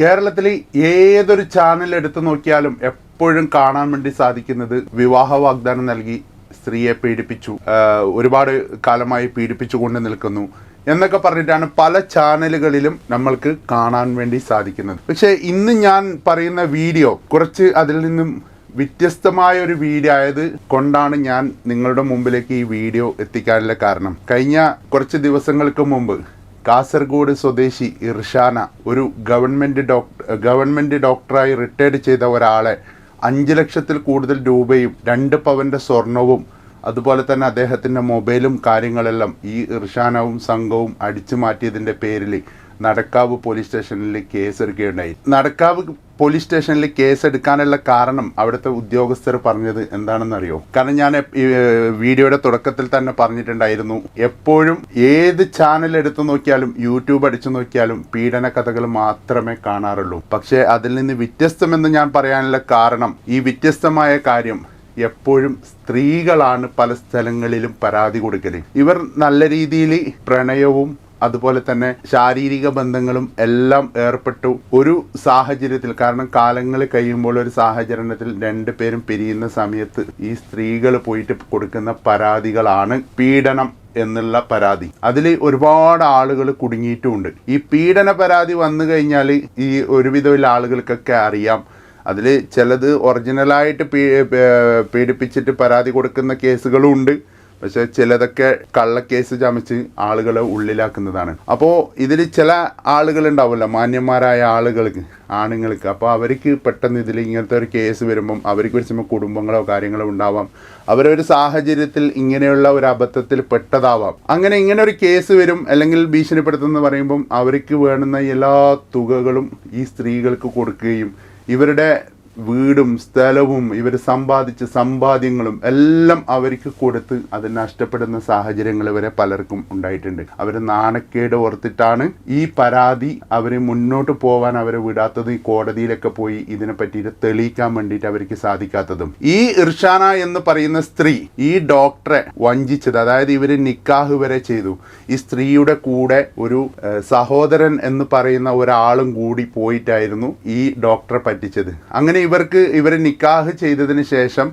കേരളത്തിൽ ഏതൊരു ചാനൽ എടുത്തു നോക്കിയാലും എപ്പോഴും കാണാൻ വേണ്ടി സാധിക്കുന്നത് വിവാഹ വാഗ്ദാനം നൽകി സ്ത്രീയെ പീഡിപ്പിച്ചു. ഒരുപാട് കാലമായി പീഡിപ്പിച്ചുകൊണ്ട് നിൽക്കുന്നു എന്നൊക്കെ പറഞ്ഞിട്ടാണ് പല ചാനലുകളിലും നമ്മൾക്ക് കാണാൻ വേണ്ടി സാധിക്കുന്നത്. പക്ഷേ ഇന്ന് ഞാൻ പറയുന്ന വീഡിയോ കുറച്ച് അതിൽ നിന്നും വ്യത്യസ്തമായ ഒരു വീഡിയോ ആയത് കൊണ്ടാണ് ഞാൻ നിങ്ങളുടെ മുമ്പിലേക്ക് ഈ വീഡിയോ എത്തിക്കാനുള്ള കാരണം. കഴിഞ്ഞ കുറച്ച് ദിവസങ്ങൾക്ക് മുമ്പ് കാസർഗോഡ് സ്വദേശി ഇർഷാന ഒരു ഗവൺമെന്റ് ഡോക്ടർ ഗവൺമെന്റ് ഡോക്ടറായി റിട്ടയർഡ് ചെയ്ത ഒരാളെ അഞ്ച് ലക്ഷത്തിൽ കൂടുതൽ രൂപയും രണ്ട് പവന്റെ സ്വർണവും അതുപോലെ തന്നെ അദ്ദേഹത്തിന്റെ മൊബൈലും കാര്യങ്ങളെല്ലാം ഈ ഇർഷാനവും സംഘവും അടിച്ചു മാറ്റിയതിന്റെ പേരിൽ നടക്കാവ് പോലീസ് സ്റ്റേഷനിൽ കേസ് എടുക്കുകയുണ്ടായി നടക്കാവ് പോലീസ് സ്റ്റേഷനിൽ കേസ് എടുക്കാനുള്ള കാരണം അവിടുത്തെ ഉദ്യോഗസ്ഥർ പറഞ്ഞത് എന്താണെന്നറിയോ? കാരണം ഞാൻ വീഡിയോയുടെ തുടക്കത്തിൽ തന്നെ പറഞ്ഞിട്ടുണ്ടായിരുന്നു. എപ്പോഴും ഏത് ചാനൽ എടുത്തു നോക്കിയാലും യൂട്യൂബ് അടിച്ചു നോക്കിയാലും പീഡന കഥകൾ മാത്രമേ കാണാറുള്ളൂ. പക്ഷേ അതിൽ നിന്ന് വ്യത്യസ്തമെന്ന് ഞാൻ പറയാനുള്ള കാരണം ഈ വ്യത്യസ്തമായ കാര്യം എപ്പോഴും സ്ത്രീകളാണ് പല സ്ഥലങ്ങളിലും പരാതി കൊടുക്കൽ. ഇവർ നല്ല രീതിയിൽ പ്രണയവും അതുപോലെ തന്നെ ശാരീരിക ബന്ധങ്ങളും എല്ലാം ഏർപ്പെട്ടു ഒരു സാഹചര്യത്തിൽ കാരണം കാലങ്ങൾ കഴിയുമ്പോൾ ഒരു സാഹചര്യത്തിൽ രണ്ടു പേരും പിരിയുന്ന സമയത്ത് ഈ സ്ത്രീകൾ പോയിട്ട് കൊടുക്കുന്ന പരാതികളാണ് പീഡനം എന്നുള്ള പരാതി. അതിൽ ഒരുപാട് ആളുകൾ കുടുങ്ങിയിട്ടുമുണ്ട്. ഈ പീഡന പരാതി വന്നു കഴിഞ്ഞാൽ ഈ ഒരുവിധമുള്ള ആളുകൾക്കൊക്കെ അറിയാം. അതിൽ ചിലത് ഒറിജിനലായിട്ട് പീഡിപ്പിച്ചിട്ട് പരാതി കൊടുക്കുന്ന കേസുകളും ഉണ്ട് പക്ഷെ ചിലതൊക്കെ കള്ളക്കേസ് ചമച്ച് ആളുകളെ ഉള്ളിലാക്കുന്നതാണ്. അപ്പോൾ ഇതിൽ ചില ആളുകൾ മാന്യന്മാരായ ആളുകൾക്ക് ആണുങ്ങൾക്ക്. അപ്പോൾ അവർക്ക് പെട്ടെന്ന് ഇതിൽ ഇങ്ങനത്തെ ഒരു കേസ് വരുമ്പം അവർക്ക് സമയം കുടുംബങ്ങളോ കാര്യങ്ങളോ ഉണ്ടാവാം. അവരൊരു സാഹചര്യത്തിൽ ഇങ്ങനെയുള്ള ഒരു അബദ്ധത്തിൽ പെട്ടതാവാം. അങ്ങനെ ഇങ്ങനെ ഒരു കേസ് വരും അല്ലെങ്കിൽ ഭീഷണിപ്പെടുത്തുമെന്ന് പറയുമ്പം അവർക്ക് വേണ്ടുന്ന എല്ലാ തുകകളും ഈ സ്ത്രീകൾക്ക് കൊടുക്കുകയും ഇവരുടെ വീടും സ്ഥലവും ഇവർ സമ്പാദിച്ച സമ്പാദ്യങ്ങളും എല്ലാം അവർക്ക് കൊടുത്ത് അത് നഷ്ടപ്പെടുന്ന സാഹചര്യങ്ങൾ വരെ പലർക്കും ഉണ്ടായിട്ടുണ്ട്. അവർ നാണക്കേട് ഓർത്തിട്ടാണ് ഈ പരാതി അവർ മുന്നോട്ട് പോകാൻ അവരെ വിടാത്തത് ഈ കോടതിയിലൊക്കെ പോയി ഇതിനെ പറ്റിയിട്ട് തെളിയിക്കാൻ വേണ്ടിയിട്ട് അവർക്ക് സാധിക്കാത്തതും. ഈ ഇർഷാന എന്ന് പറയുന്ന സ്ത്രീ ഈ ഡോക്ടറെ വഞ്ചിച്ചത് അതായത് ഇവർ നിക്കാഹ് വരെ ചെയ്തു. ഈ സ്ത്രീയുടെ കൂടെ ഒരു സഹോദരൻ എന്ന് പറയുന്ന ഒരാളും കൂടി പോയിട്ടായിരുന്നു ഈ ഡോക്ടറെ പറ്റിച്ചത്. അങ്ങനെ ഇവർക്ക് ഇവരെ നിക്കാഹ് ചെയ്തതിന് ശേഷം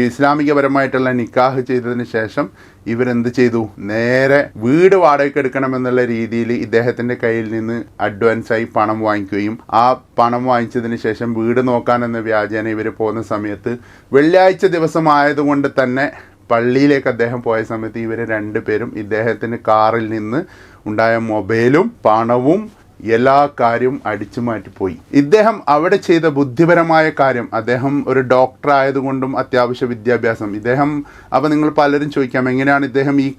ഇസ്ലാമികപരമായിട്ടുള്ള നിക്കാഹ് ചെയ്തതിന് ശേഷം ഇവരെന്ത് ചെയ്തു? നേരെ വീട് വാടകയ്ക്ക് എടുക്കണമെന്നുള്ള രീതിയിൽ ഇദ്ദേഹത്തിന്റെ കയ്യിൽ നിന്ന് അഡ്വാൻസായി പണം വാങ്ങിക്കുകയും ആ പണം വാങ്ങിച്ചതിന് ശേഷം വീട് നോക്കാനെന്ന വ്യാജേന ഇവർ പോകുന്ന സമയത്ത് വെള്ളിയാഴ്ച ദിവസം ആയതുകൊണ്ട് തന്നെ പള്ളിയിലേക്ക് അദ്ദേഹം പോയ സമയത്ത് ഇവർ രണ്ടുപേരും ഇദ്ദേഹത്തിന്റെ കാറിൽ നിന്ന് ഉണ്ടായ മൊബൈലും പണവും എല്ലാ കാര്യവും അടിച്ചു മാറ്റിപ്പോയി. ഇദ്ദേഹം അവിടെ ചെയ്ത ബുദ്ധിപരമായ കാര്യം അദ്ദേഹം ഒരു ഡോക്ടർ ആയതുകൊണ്ടും അത്യാവശ്യ വിദ്യാഭ്യാസം. ഇദ്ദേഹം അപ്പോൾ നിങ്ങൾ പലരും ചോദിക്കാം എങ്ങനെയാണ് ഇദ്ദേഹം ഈ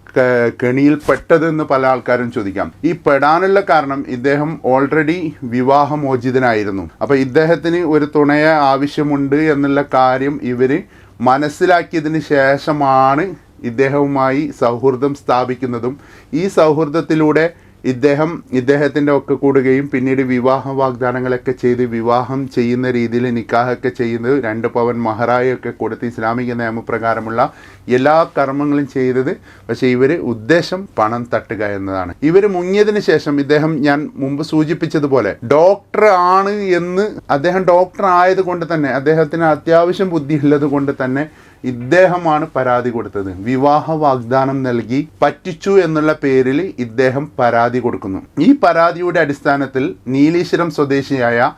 കെണിയിൽ പെട്ടതെന്ന് പല ആൾക്കാരും ചോദിക്കാം. ഈ പെടാനുള്ള കാരണം ഇദ്ദേഹം ഓൾറെഡി വിവാഹമോചിതനായിരുന്നു. അപ്പോൾ ഇദ്ദേഹത്തിന് ഒരു തുണയെ ആവശ്യമുണ്ട് എന്നുള്ള കാര്യം ഇവർ മനസ്സിലാക്കിയതിന് ശേഷമാണ് ഇദ്ദേഹവുമായി സൗഹൃദം സ്ഥാപിക്കുന്നതും. ഈ സൗഹൃദത്തിലൂടെ ഇദ്ദേഹം ഇദ്ദേഹത്തിന്റെ ഒക്കെ കൂടുകയും പിന്നീട് വിവാഹ വാഗ്ദാനങ്ങളൊക്കെ ചെയ്ത് വിവാഹം ചെയ്യുന്ന രീതിയിൽ നിക്കാഹൊക്കെ ചെയ്യുന്നത് രണ്ട് പവൻ മഹറായൊക്കെ കൊടുത്ത് ഇസ്ലാമിക നിയമപ്രകാരമുള്ള എല്ലാ കർമ്മങ്ങളും ചെയ്തത്. പക്ഷേ ഇവർ ഉദ്ദേശം പണം തട്ടുക എന്നതാണ്. ഇവർ മുങ്ങിയതിന് ശേഷം ഇദ്ദേഹം ഞാൻ മുമ്പ് സൂചിപ്പിച്ചതുപോലെ ഡോക്ടർ ആണ് എന്ന് അദ്ദേഹം ഡോക്ടർ ആയതുകൊണ്ട് തന്നെ അദ്ദേഹത്തിന് അത്യാവശ്യം ബുദ്ധി ഉള്ളത് കൊണ്ട് തന്നെ ഇദ്ദേഹമാണ് പരാതി കൊടുത്തത്. വിവാഹ വാഗ്ദാനം നൽകി പറ്റിച്ചു എന്നുള്ള പേരിൽ ഇദ്ദേഹം പരാതി കൊടുക്കുന്നു. ഈ പരാതിയുടെ അടിസ്ഥാനത്തിൽ നീലീശ്വരം സ്വദേശിയായ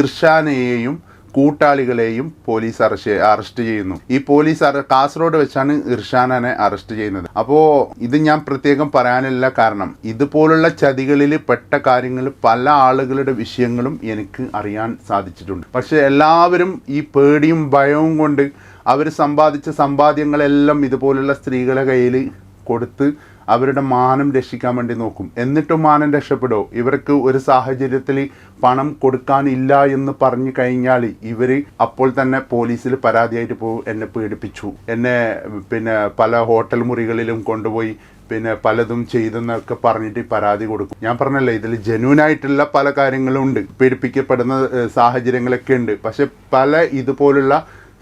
ഇർഷാനയെയും കൂട്ടാളികളെയും പോലീസ് അറസ്റ്റ് അറസ്റ്റ് ചെയ്യുന്നു. ഈ പോലീസ് കാസർഗോഡ് വെച്ചാണ് ഇർഷാനെ അറസ്റ്റ് ചെയ്യുന്നത്. അപ്പോൾ ഇത് ഞാൻ പ്രത്യേകം പറയാനില്ല കാരണം ഇതുപോലുള്ള ചതികളിൽ പെട്ട കാര്യങ്ങൾ പല ആളുകളുടെ വിഷയങ്ങളും എനിക്ക് അറിയാൻ സാധിച്ചിട്ടുണ്ട്. പക്ഷെ എല്ലാവരും ഈ പേടിയും ഭയവും കൊണ്ട് അവർ സമ്പാദിച്ച സമ്പാദ്യങ്ങളെല്ലാം ഇതുപോലുള്ള സ്ത്രീകളെ കയ്യിൽ കൊടുത്ത് അവരുടെ മാനം രക്ഷിക്കാൻ വേണ്ടി നോക്കും. എന്നിട്ടും മാനം രക്ഷപ്പെടുമോ ഇവർക്ക് ഒരു സാഹചര്യത്തിൽ പണം കൊടുക്കാനില്ല എന്ന് പറഞ്ഞു കഴിഞ്ഞാൽ ഇവർ അപ്പോൾ തന്നെ പോലീസിൽ പരാതിയായിട്ട് പോകും എന്നെ പീഡിപ്പിച്ചു എന്നെ പിന്നെ പല ഹോട്ടൽ മുറികളിലും കൊണ്ടുപോയി പിന്നെ പലതും ചെയ്തെന്നൊക്കെ പറഞ്ഞിട്ട് പരാതി കൊടുക്കും. ഞാൻ പറഞ്ഞല്ലേ ഇതിൽ ജനുവിനായിട്ടുള്ള പല കാര്യങ്ങളും ഉണ്ട്. പീഡിപ്പിക്കപ്പെടുന്ന സാഹചര്യങ്ങളൊക്കെ ഉണ്ട്. പക്ഷെ പല ഇതുപോലുള്ള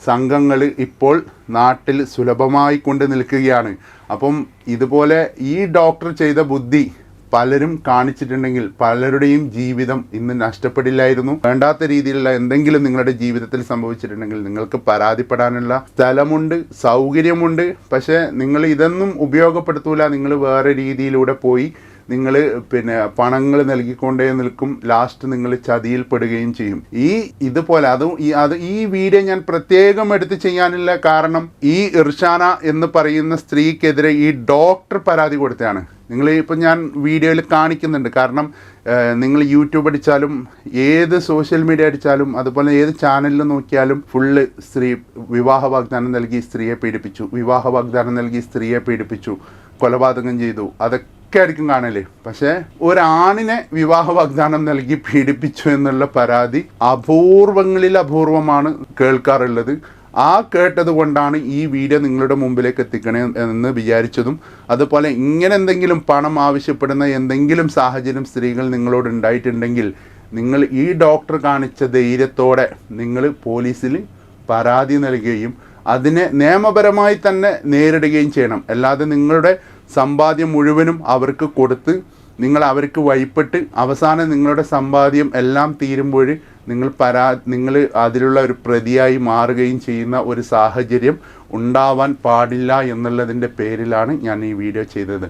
സംഘങ്ങൾ ഇപ്പോൾ നാട്ടിൽ സുലഭമായി കൊണ്ട് നിൽക്കുകയാണ്. അപ്പം ഇതുപോലെ ഈ ഡോക്ടർ ചെയ്ത ബുദ്ധി പലരും കാണിച്ചിട്ടുണ്ടെങ്കിൽ പലരുടെയും ജീവിതം ഇന്ന് നഷ്ടപ്പെടില്ലായിരുന്നു. വേണ്ടാത്ത രീതിയിലുള്ള എന്തെങ്കിലും നിങ്ങളുടെ ജീവിതത്തിൽ സംഭവിച്ചിട്ടുണ്ടെങ്കിൽ നിങ്ങൾക്ക് പരാതിപ്പെടാനുള്ള സ്ഥലമുണ്ട് സൗകര്യമുണ്ട്. പക്ഷേ നിങ്ങൾ ഇതൊന്നും ഉപയോഗപ്പെടുത്തൂല. നിങ്ങൾ വേറെ രീതിയിലൂടെ പോയി നിങ്ങൾ പിന്നെ പണങ്ങൾ നൽകിക്കൊണ്ടേ നിൽക്കും ലാസ്റ്റ് നിങ്ങൾ ചതിയിൽപ്പെടുകയും ചെയ്യും. ഈ ഇതുപോലെ അതും ഈ അത് ഈ വീഡിയോ ഞാൻ പ്രത്യേകം എടുത്ത് ചെയ്യാനുള്ള കാരണം ഈ ഇർഷാന എന്ന് പറയുന്ന സ്ത്രീക്കെതിരെ ഈ ഡോക്ടർ പരാതി കൊടുത്തതാണ്. നിങ്ങൾ ഇപ്പം ഞാൻ വീഡിയോയിൽ കാണിക്കുന്നുണ്ട്. കാരണം നിങ്ങൾ യൂട്യൂബ് അടിച്ചാലും ഏത് സോഷ്യൽ മീഡിയ അടിച്ചാലും അതുപോലെ ഏത് ചാനലിൽ നോക്കിയാലും ഫുള്ള് സ്ത്രീ വിവാഹ വാഗ്ദാനം നൽകി സ്ത്രീയെ പീഡിപ്പിച്ചു. വിവാഹ വാഗ്ദാനം നൽകി സ്ത്രീയെ പീഡിപ്പിച്ചു. കൊലപാതകം ചെയ്തു. അതൊക്കെ ആയിരിക്കും കാണൽ. പക്ഷേ ഒരാണിനെ വിവാഹ വാഗ്ദാനം നൽകി പീഡിപ്പിച്ചു എന്നുള്ള പരാതി അപൂർവങ്ങളിൽ അപൂർവമാണ് കേൾക്കാറുള്ളത്. ആ കേട്ടത് കൊണ്ടാണ് ഈ വീഡിയോ നിങ്ങളുടെ മുമ്പിലേക്ക് എത്തിക്കണേ എന്ന് വിചാരിച്ചതും അതുപോലെ ഇങ്ങനെ എന്തെങ്കിലും പണം ആവശ്യപ്പെടുന്ന എന്തെങ്കിലും സാഹചര്യം സ്ത്രീകൾ നിങ്ങളോട് ഉണ്ടായിട്ടുണ്ടെങ്കിൽ നിങ്ങൾ ഈ ഡോക്ടർ കാണിച്ച ധൈര്യത്തോടെ നിങ്ങൾ പോലീസിൽ പരാതി നൽകുകയും അതിനെ നിയമപരമായി തന്നെ നേരിടുകയും ചെയ്യണം. അല്ലാതെ നിങ്ങളുടെ സമ്പാദ്യം മുഴുവനും അവർക്ക് കൊടുത്ത് നിങ്ങൾ അവർക്ക് വഴിപ്പെട്ട് അവസാനം നിങ്ങളുടെ സമ്പാദ്യം എല്ലാം തീരുമ്പോൾ നിങ്ങൾ പരാ നിങ്ങൾ അതിലുള്ള ഒരു പ്രതിയായി മാറുകയും ചെയ്യുന്ന ഒരു സാഹചര്യം ഉണ്ടാവാൻ പാടില്ല എന്നുള്ളതിന്റെ പേരിലാണ് ഞാൻ ഈ വീഡിയോ ചെയ്തത്.